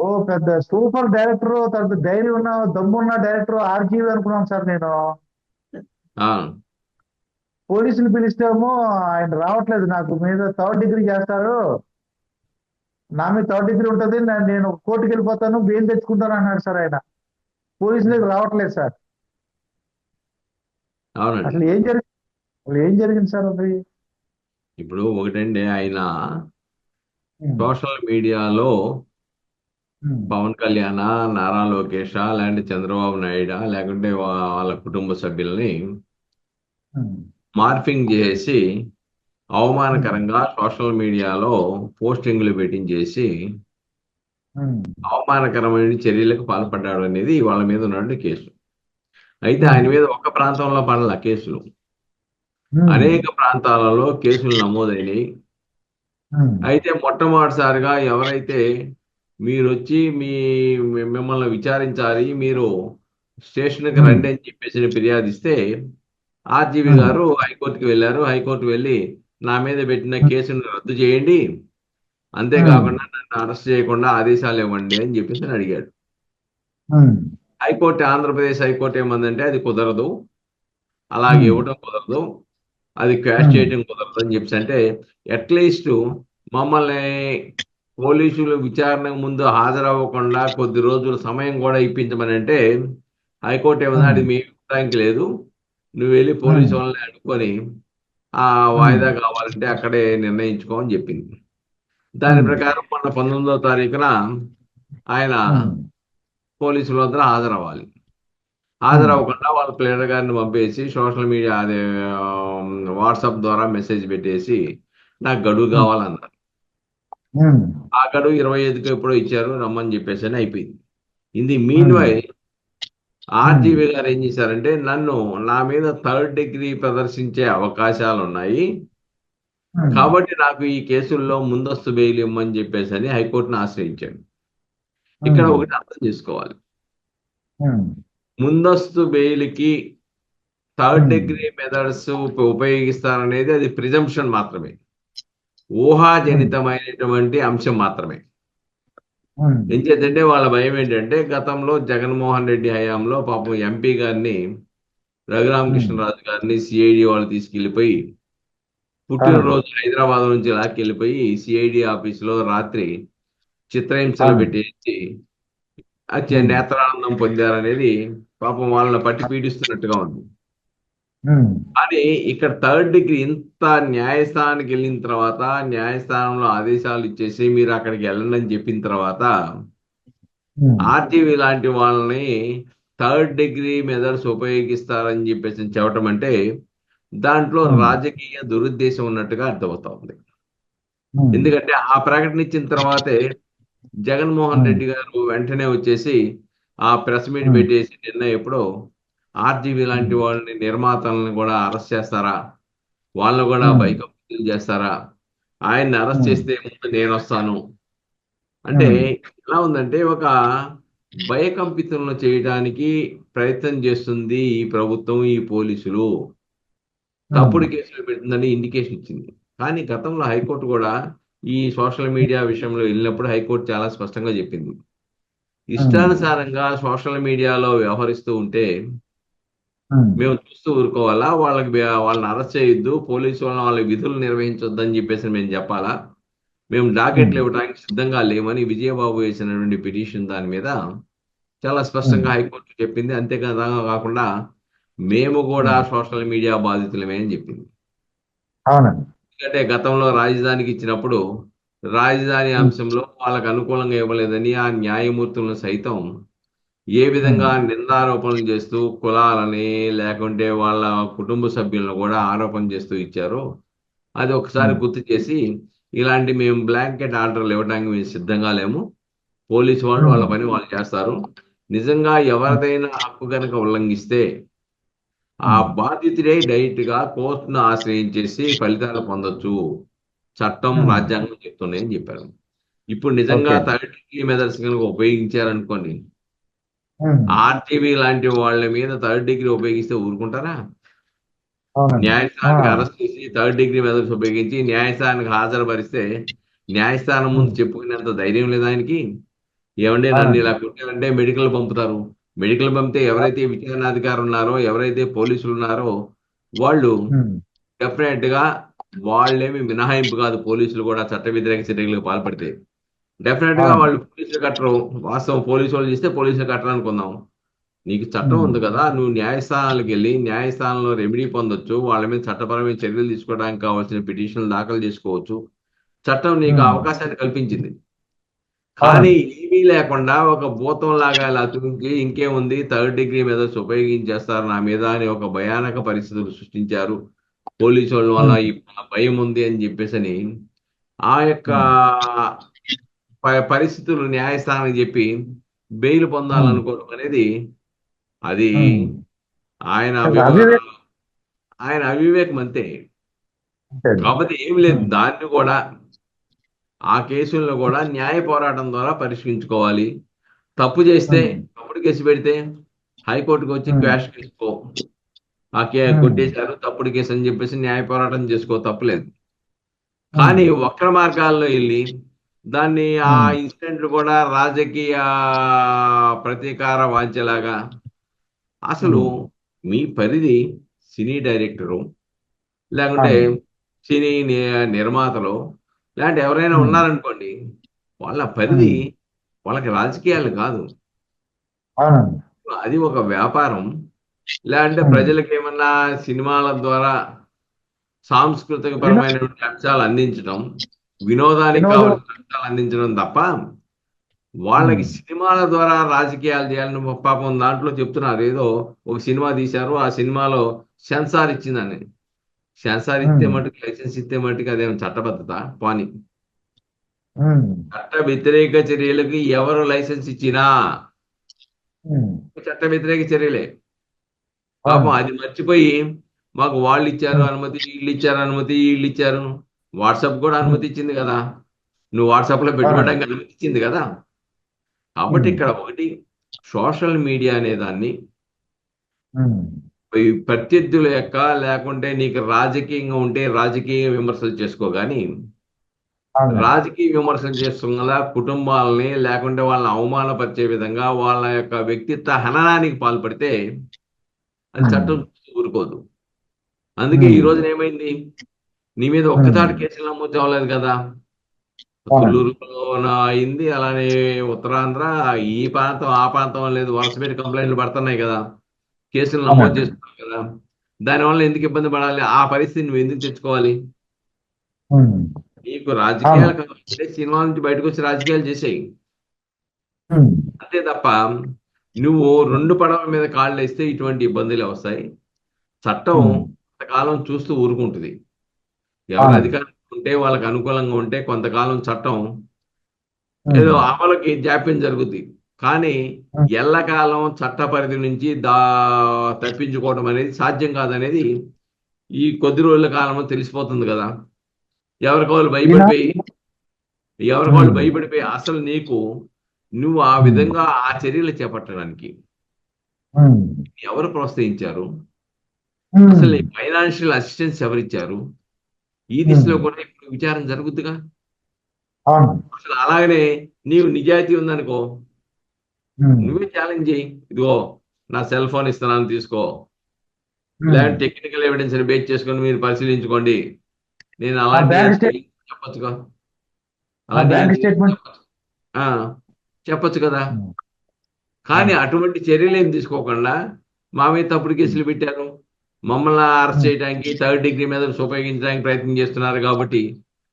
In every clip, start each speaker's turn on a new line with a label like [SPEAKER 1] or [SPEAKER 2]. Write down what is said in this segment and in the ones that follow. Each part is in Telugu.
[SPEAKER 1] ఓ పెద్ద సూపర్ డైరెక్టర్ తర్వాత ధైర్యం ఉన్న దమ్మున్న డైరెక్టర్ ఆర్జీవి అనుకున్నాను సార్ నేను. పోలీసులు పిలిస్తేమో ఆయన రావట్లేదు నాకు. మీద థర్డ్ డిగ్రీ చేస్తారు. నా మీద థర్డ్ డిగ్రీ ఉంటుంది. నేను కోర్టుకి వెళ్ళిపోతాను. బెయిల్ తెచ్చుకుంటాను అన్నాడు సార్ ఆయన. పోలీసులకు రావట్లేదు సార్. అసలు ఏం జరిగింది అసలు ఏం జరిగింది సార్ అది?
[SPEAKER 2] ఇప్పుడు ఒకటండి ఆయన సోషల్ మీడియాలో
[SPEAKER 1] ఉమ్,
[SPEAKER 2] పవన్ కళ్యాణ నారా లోకేష లేదంటే చంద్రబాబు నాయుడా లేకుంటే వా- వాళ్ళ కుటుంబ సభ్యుల్ని
[SPEAKER 1] ఉమ్,
[SPEAKER 2] మార్ఫింగ్ చేసి అవమానకరంగా సోషల్ మీడియాలో పోస్టింగ్లు పెట్టించేసి
[SPEAKER 1] ఉమ్,
[SPEAKER 2] అవమానకరమైన చర్యలకు పాల్పడ్డాడు అనేది వాళ్ళ మీద ఉన్నటువంటి కేసు. అయితే ఆయన మీద ఒక ప్రాంతంలో పడల కేసులు.
[SPEAKER 1] ఉమ్,
[SPEAKER 2] అనేక ప్రాంతాలలో కేసులు నమోదైనవి
[SPEAKER 1] ఉమ్,
[SPEAKER 2] అయితే మొట్టమొదటిసారిగా ఎవరైతే మీరు వచ్చి మీ మిమ్మల్ని విచారించాలి మీరు స్టేషన్కి రండి అని చెప్పేసి ఫిర్యాదు ఇస్తే ఆర్జీవి. గారు హైకోర్టుకి వెళ్ళారు. హైకోర్టు వెళ్ళి నా మీద పెట్టిన కేసును రద్దు చేయండి. అంతేకాకుండా నన్ను అరెస్ట్ చేయకుండా ఆదేశాలు ఇవ్వండి అని చెప్పేసి అడిగాడు. హైకోర్టు ఆంధ్రప్రదేశ్ హైకోర్టు ఏమందంటే అది కుదరదు. అలాగే. ఇవ్వడం కుదరదు. అది క్యాష్. చేయడం కుదరదు అని చెప్పేసి అంటే అట్లీస్ట్ మమ్మల్ని పోలీసులు విచారణకు ముందు హాజరవ్వకుండా కొద్ది రోజుల సమయం కూడా ఇప్పించమని అంటే హైకోర్టు ఏమన్నా. అది మీ ఇవ్వడానికి లేదు. నువ్వు వెళ్ళి పోలీసు. వాళ్ళని అడుక్కొని ఆ వాయిదా కావాలంటే అక్కడే నిర్ణయించుకో అని చెప్పింది. దాని. ప్రకారం మొన్న పంతొమ్మిదో తారీఖున ఆయన పోలీసుల వద్ద హాజరవ్వాలి. హాజరవ్వకుండా వాళ్ళ ప్లేయర్ గారిని పంపేసి సోషల్ మీడియా అదే వాట్సాప్ ద్వారా మెసేజ్ పెట్టేసి నాకు గడువు కావాలన్నారు. ఆ గడువు ఇరవై ఐదుకి ఎప్పుడో ఇచ్చారు రమ్మని చెప్పేసి అని అయిపోయింది. ఇది మీన్ వై ఆర్జీవి గారు ఏం చేశారంటే నన్ను నా మీద థర్డ్ డిగ్రీ ప్రదర్శించే అవకాశాలు ఉన్నాయి
[SPEAKER 1] ఉమ్,
[SPEAKER 2] కాబట్టి నాకు ఈ కేసుల్లో ముందస్తు బెయిల్ ఇవ్వమని చెప్పేసి అని హైకోర్టును ఆశ్రయించాడు. ఇక్కడ ఒకటి అర్థం చేసుకోవాలి. ముందస్తు బెయిల్కి థర్డ్
[SPEAKER 1] Hmm.
[SPEAKER 2] డిగ్రీ మెథడ్స్ ఉపయోగిస్తారనేది అది ప్రిజంప్షన్ మాత్రమే. ఊహాజనితమైనటువంటి అంశం మాత్రమే. ఏం చేద్దంటే వాళ్ళ భయం ఏంటంటే గతంలో జగన్మోహన్ రెడ్డి హయాంలో పాపం ఎంపీ గారిని రఘురామకృష్ణరాజు గారిని సిఐడి వాళ్ళు తీసుకెళ్ళిపోయి పుట్టినరోజు హైదరాబాద్ నుంచి లాక్కెళ్ళిపోయి సిఐడి ఆఫీసులో రాత్రి చిత్రహింసలు. పెట్టేసి నేత్రానందం పొందారనేది పాపం వాళ్ళని పట్టి పీడిస్తున్నట్టుగా ఉంది. కానీ ఇక్కడ థర్డ్ డిగ్రీ ఇంత న్యాయస్థానానికి వెళ్ళిన తర్వాత న్యాయస్థానంలో ఆదేశాలు ఇచ్చేసి మీరు అక్కడికి వెళ్ళండి అని చెప్పిన తర్వాత ఆర్జీవి లాంటి వాళ్ళని థర్డ్ డిగ్రీ మెథడ్స్ ఉపయోగిస్తారని చెప్పేసి చెప్పటం అంటే దాంట్లో. రాజకీయ దురుద్దేశం ఉన్నట్టుగా అర్థమవుతా ఉంది ఎందుకంటే ఆ ప్రకటన ఇచ్చిన తర్వాతే జగన్మోహన్. రెడ్డి గారు వెంటనే వచ్చేసి ఆ ప్రెస్ మీట్. పెట్టేసి నిన్న ఎప్పుడో ఆర్జీవి లాంటి. వాళ్ళని నిర్మాతలను కూడా అరెస్ట్ చేస్తారా వాళ్ళని కూడా. బైకప్పులు చేస్తారా ఆయన్ని అరెస్ట్. చేస్తే ముందు నేను వస్తాను అంటే. ఎలా ఉందంటే ఒక భయకంపితులను చేయడానికి ప్రయత్నం చేస్తుంది ఈ ప్రభుత్వం ఈ పోలీసులు తప్పుడు కేసులు పెడుతుందని ఇండికేషన్ ఇచ్చింది కానీ గతంలో హైకోర్టు కూడా ఈ సోషల్ మీడియా విషయంలో వెళ్ళినప్పుడు హైకోర్టు చాలా స్పష్టంగా చెప్పింది ఇష్టానుసారంగా సోషల్ మీడియాలో వ్యవహరిస్తూ ఉంటే మేము చూస్తూ ఊరుకోవాలా? వాళ్ళకి వాళ్ళని అరెస్ట్ చేయొద్దు. పోలీసు వాళ్ళని వాళ్ళ విధులు నిర్వహించొద్దు అని చెప్పేసి మేము చెప్పాలా? మేము డాకెట్లు ఇవ్వడానికి సిద్ధంగా లేమని విజయబాబు వేసినటువంటి పిటిషన్ దాని మీద చాలా స్పష్టంగా హైకోర్టు చెప్పింది. అంతేకాదా కాకుండా మేము కూడా సోషల్ మీడియా బాధితులమే అని చెప్పింది. ఎందుకంటే గతంలో రాజధానికి ఇచ్చినప్పుడు రాజధాని అంశంలో వాళ్ళకు అనుకూలంగా ఇవ్వలేదని ఆ న్యాయమూర్తులను సైతం ఏ విధంగా నిందారోపణలు చేస్తూ కులాలని లేకుంటే వాళ్ళ కుటుంబ సభ్యులను కూడా ఆరోపణ చేస్తూ ఇచ్చారో అది ఒకసారి. గుర్తు చేసి ఇలాంటి మేము బ్లాంకెట్ ఆర్డర్లు ఇవ్వడానికి మేము సిద్ధంగా లేము పోలీసు వాళ్ళు వాళ్ళ. పని వాళ్ళు చేస్తారు నిజంగా ఎవరిదైనా హక్కు కనుక ఉల్లంఘిస్తే ఆ. బాధితుడే డైరెక్ట్గా కోర్టును ఆశ్రయించేసి ఫలితాలు పొందొచ్చు చట్టం. రాజ్యాంగం చెప్తున్నాయని చెప్పారు ఇప్పుడు నిజంగా. థర్డ్ డిగ్రీ మెథడ్స్ కనుక ఉపయోగించారనుకోండి ఆర్టీవీ లాంటి వాళ్ళ మీద థర్డ్ డిగ్రీ ఉపయోగిస్తే ఊరుకుంటారా? న్యాయస్థానానికి. అరెస్ట్ చేసి థర్డ్ డిగ్రీ మెథడ్స్ ఉపయోగించి న్యాయస్థానానికి హాజరుపరిస్తే న్యాయస్థానం ముందు చెప్పుకునేంత ధైర్యం లేదు ఆయనకి? ఏమంటే నన్ను. ఇలా కొట్టారంటే మెడికల్ పంపుతారు. మెడికల్ పంపితే ఎవరైతే విచారణాధికారి ఉన్నారో ఎవరైతే పోలీసులు ఉన్నారో వాళ్ళు డెఫినెట్గా వాళ్ళేమి మినహాయింపు కాదు పోలీసులు కూడా చట్ట వ్యతిరేక చర్యలకు పాల్పడితే.
[SPEAKER 1] డెఫినెట్గా.
[SPEAKER 2] వాళ్ళు పోలీసులు కట్టరు. వాస్తవం పోలీసు వాళ్ళు చేస్తే పోలీసులు కట్టరు అనుకుందాం నీకు చట్టం. ఉంది కదా నువ్వు న్యాయస్థానాలకు వెళ్ళి న్యాయస్థానంలో రెమెడీ పొందొచ్చు. వాళ్ళ మీద చట్టపరమైన చర్యలు తీసుకోవడానికి కావాల్సిన పిటిషన్లు దాఖలు చేసుకోవచ్చు. చట్టం నీకు. అవకాశాన్ని కల్పించింది. కానీ ఏమీ లేకుండా ఒక భూతం లాగా ఇలా తురించి ఇంకేముంది? థర్డ్ డిగ్రీ మీద ఉపయోగించేస్తారు. నా మీద అని ఒక భయానక పరిస్థితులు సృష్టించారు. పోలీసు వాళ్ళ వల్ల భయం ఉంది అని చెప్పేసి అని ఆ యొక్క పరిస్థితులు న్యాయస్థానం చెప్పి బెయిల్ పొందాలనుకోవడం అనేది అది. ఆయన. ఆయన అవివేకం అంతే. కాబట్టి ఏం లేదు దాన్ని కూడా ఆ కేసులను కూడా న్యాయ పోరాటం ద్వారా పరిష్కరించుకోవాలి తప్పు చేస్తే. తప్పుడు కేసు పెడితే హైకోర్టుకు వచ్చి
[SPEAKER 1] ఉమ్.
[SPEAKER 2] క్వాష్ చేసుకో ఆ కే. కొట్టేశారు తప్పుడు కేసు అని చెప్పేసి న్యాయ పోరాటం చేసుకో తప్పులేదు కానీ వక్ర మార్గాల్లో వెళ్ళి దాన్ని ఆ. ఇన్సిడెంట్ కూడా రాజకీయ ప్రతీకార వాంఛలాగా. అసలు మీ పరిధి సినీ డైరెక్టరు లేకుంటే సినీ నిర్మాతలు లేదంటే ఎవరైనా. ఉన్నారనుకోండి వాళ్ళ పరిధి వాళ్ళకి రాజకీయాలు కాదు. అది ఒక వ్యాపారం. లేదంటే. ప్రజలకు ఏమన్నా సినిమాల ద్వారా సాంస్కృతిక పరమైనటువంటి అంశాలు అందించడం వినోదానికి
[SPEAKER 1] వినోదం.
[SPEAKER 2] కావాల్సిన అందించడం తప్ప వాళ్ళకి. సినిమాల ద్వారా రాజకీయాలు చేయాలని పాపం దాంట్లో చెప్తున్నారు. ఏదో ఒక సినిమా తీశారు. ఆ సినిమాలో సెన్సార్ ఇచ్చిందని. సెన్సార్ ఇస్తే. మటుకు లైసెన్స్ ఇస్తే మటుకు అదేం చట్టబద్ధత? పాని. చట్ట వ్యతిరేక చర్యలకి ఎవరు లైసెన్స్ ఇచ్చినా. చట్ట వ్యతిరేక చర్యలే. పాపం అది మర్చిపోయి మాకు వాళ్ళు ఇచ్చారు అనుమతి వీళ్ళు ఇచ్చారు అనుమతి వీళ్ళు ఇచ్చారు. వాట్సాప్ కూడా అనుమతి ఇచ్చింది కదా నువ్వు వాట్సాప్లో పెట్టుకోవడానికి అనుమతి ఇచ్చింది కదా కాబట్టి. ఇక్కడ ఒకటి సోషల్ మీడియా అనే దాన్ని ప్రత్యర్థుల యొక్క లేకుంటే నీకు రాజకీయంగా ఉంటే రాజకీయ విమర్శలు చేసుకో కానీ. రాజకీయ విమర్శలు చేస్తున్న కుటుంబాలని లేకుంటే వాళ్ళని అవమానపరిచే విధంగా వాళ్ళ యొక్క వ్యక్తిత్వ హననానికి పాల్పడితే అది. చట్టం ఊరుకోదు అందుకే. ఈ రోజున ఏమైంది నీ మీద ఒక్కసారి కేసులు నమోదు అవ్వలేదు కదా. తుళ్ళూరులో అయింది అలానే ఉత్తరాంధ్ర ఈ ప్రాంతం ఆ ప్రాంతం లేదు వరుస పెట్టి కంప్లైంట్లు పడుతున్నాయి కదా కేసులు నమోదు
[SPEAKER 1] అవునండి.
[SPEAKER 2] చేస్తున్నారు కదా దానివల్ల ఎందుకు ఇబ్బంది పడాలి ఆ పరిస్థితి నువ్వు ఎందుకు తెచ్చుకోవాలి. నీకు రాజకీయాలు కావాలంటే సినిమా నుంచి బయటకు వచ్చి రాజకీయాలు చేసేయి. అంతే తప్ప నువ్వు రెండు పడవల మీద కాళ్ళు వేస్తే ఇటువంటి ఇబ్బందులు వస్తాయి చట్టం. కొంతకాలం చూస్తూ ఊరుకుంటుంది ఎవరు. అధికారం ఉంటే వాళ్ళకి అనుకూలంగా ఉంటే కొంతకాలం చట్టం. ఏదో అమలుకి జాప్యం జరుగుద్ది కానీ. ఎల్లకాలం చట్ట పరిధి నుంచి దా తప్పించుకోవడం అనేది సాధ్యం కాదనేది ఈ కొద్ది రోజుల కాలంలో తెలిసిపోతుంది కదా ఎవరికి వాళ్ళు భయపడిపోయి ఎవరికి వాళ్ళు. భయపడిపోయి అసలు నీకు నువ్వు ఆ. విధంగా ఆ చర్యలు చేపట్టడానికి. ఎవరు ప్రోత్సహించారు. అసలు ఫైనాన్షియల్ అసిస్టెన్స్ ఎవరిచ్చారు ఈ దిశలో కూడా ఇప్పుడు విచారం జరుగుద్దిగా? అసలు అలాగనే నీవు నిజాయితీ ఉందనుకో. నువ్వే ఛాలెంజ్ చేయి. ఇదిగో నా సెల్ ఫోన్ ఇస్తున్నాను తీసుకో. లేదంటే టెక్నికల్ ఎవిడెన్స్ని బేస్ చేసుకొని మీరు పరిశీలించుకోండి. నేను చెప్పొచ్చుగా?
[SPEAKER 1] స్టేట్మెంట్
[SPEAKER 2] చెప్పొచ్చు. చెప్పొచ్చు కదా. కానీ అటువంటి చర్యలు ఏం తీసుకోకుండా మా మీద తప్పుడు కేసులు పెట్టారు? మమ్మల్ని అరెస్ట్ చేయడానికి థర్డ్ డిగ్రీ మీద ఉపయోగించడానికి ప్రయత్నం చేస్తున్నారు కాబట్టి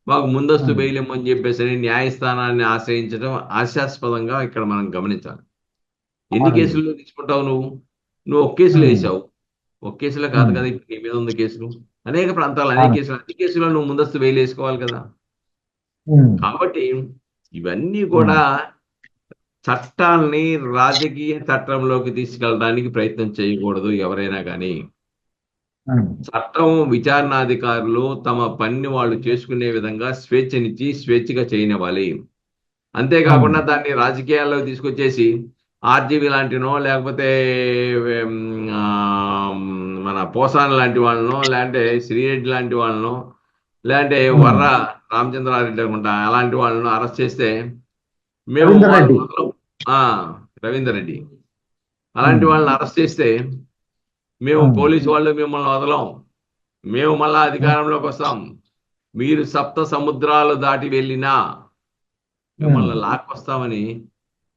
[SPEAKER 2] మాకు ముందస్తు
[SPEAKER 1] Hmm.
[SPEAKER 2] బెయిల్ ఇమ్మని చెప్పేసి అని న్యాయస్థానాన్ని ఆశ్రయించడం హాస్యాస్పదంగా ఇక్కడ మనం గమనించాలి ఎన్ని
[SPEAKER 1] అవునండి.
[SPEAKER 2] కేసులు తీసుకుంటావు నువ్వు నువ్వు ఒక కేసులు
[SPEAKER 1] Hmm.
[SPEAKER 2] వేసావు ఒక కేసులో కాదు
[SPEAKER 1] Hmm.
[SPEAKER 2] కదా ఇప్పుడు నీ మీద ఉంది కేసులు అనేక ప్రాంతాలు అనేక. కేసులు అన్ని కేసుల్లో నువ్వు ముందస్తు బెయిల్ వేసుకోవాలి కదా. కాబట్టి ఇవన్నీ కూడా చట్టాల్ని రాజకీయ చట్టంలోకి తీసుకెళ్ళడానికి ప్రయత్నం చేయకూడదు ఎవరైనా కానీ. చట్టం విచారణాధికారులు తమ పని వాళ్ళు చేసుకునే విధంగా స్వేచ్ఛనిచ్చి స్వేచ్ఛగా చేయనివ్వాలి అంతేకాకుండా దాన్ని రాజకీయాల్లో తీసుకొచ్చేసి ఆర్జీవీ లాంటినో లేకపోతే మన పోసాన్ లాంటి వాళ్ళనో లేదంటే శ్రీరెడ్డి లాంటి వాళ్ళనో లేదంటే
[SPEAKER 1] Hmm.
[SPEAKER 2] వర్ర రామచంద్రారెడ్డి అనుకుంటా అలాంటి వాళ్ళను అరెస్ట్ చేస్తే మేము
[SPEAKER 1] రవీందర్ రెడ్డి.
[SPEAKER 2] వదలం. ఆ రవీందర్ రెడ్డి అలాంటి
[SPEAKER 1] Hmm.
[SPEAKER 2] వాళ్ళని అరెస్ట్ చేస్తే మేము. పోలీసు వాళ్ళు మిమ్మల్ని వదలం మేము మళ్ళా అధికారంలోకి వస్తాం మీరు సప్త సముద్రాలు దాటి వెళ్ళినా మిమ్మల్ని లాక్కొస్తామని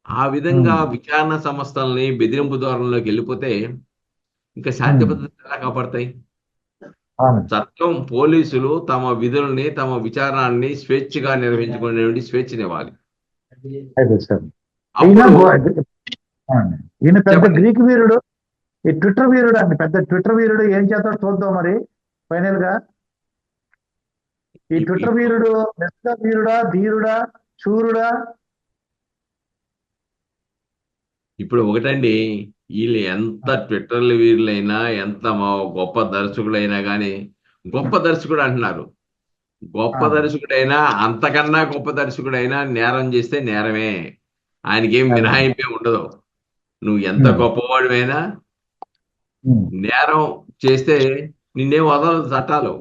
[SPEAKER 2] ఆ విధంగా. విచారణ సంస్థల్ని బెదిరింపు ధోరణిలోకి వెళ్ళిపోతే ఇంకా శాంతి. భద్రతలు ఎలా కాపాడతాయి చట్టం పోలీసులు తమ విధుల్ని తమ విచారణని స్వేచ్ఛగా నిర్వహించుకునే స్వేచ్ఛనివ్వాలి
[SPEAKER 1] ఈయన పెద్ద. గ్రీక్ వీరుడు ఈ ట్విట్టర్ వీరుడు అండి పెద్ద ట్విట్టర్ వీరుడు ఏం చేస్తాడో చూద్దాం మరి ఫైనల్గా ఈ ట్విట్టర్ వీరుడు వీరుడా ధీరుడా శూరుడా
[SPEAKER 2] ఇప్పుడు ఒకటండి వీళ్ళు ఎంత ట్విట్టర్లు వీరులైనా ఎంత మా గొప్ప దర్శకులైనా కానీ గొప్ప దర్శకుడు అంటున్నారు గొప్ప. దర్శకుడైనా అంతకన్నా గొప్ప దర్శకుడైనా నేరం చేస్తే నేరమే ఆయనకేం. మినహాయింపే ఉండదు నువ్వు ఎంత. గొప్పవాడివైనా. నేరం చేస్తే నిన్నే వదలదు చట్టాలు.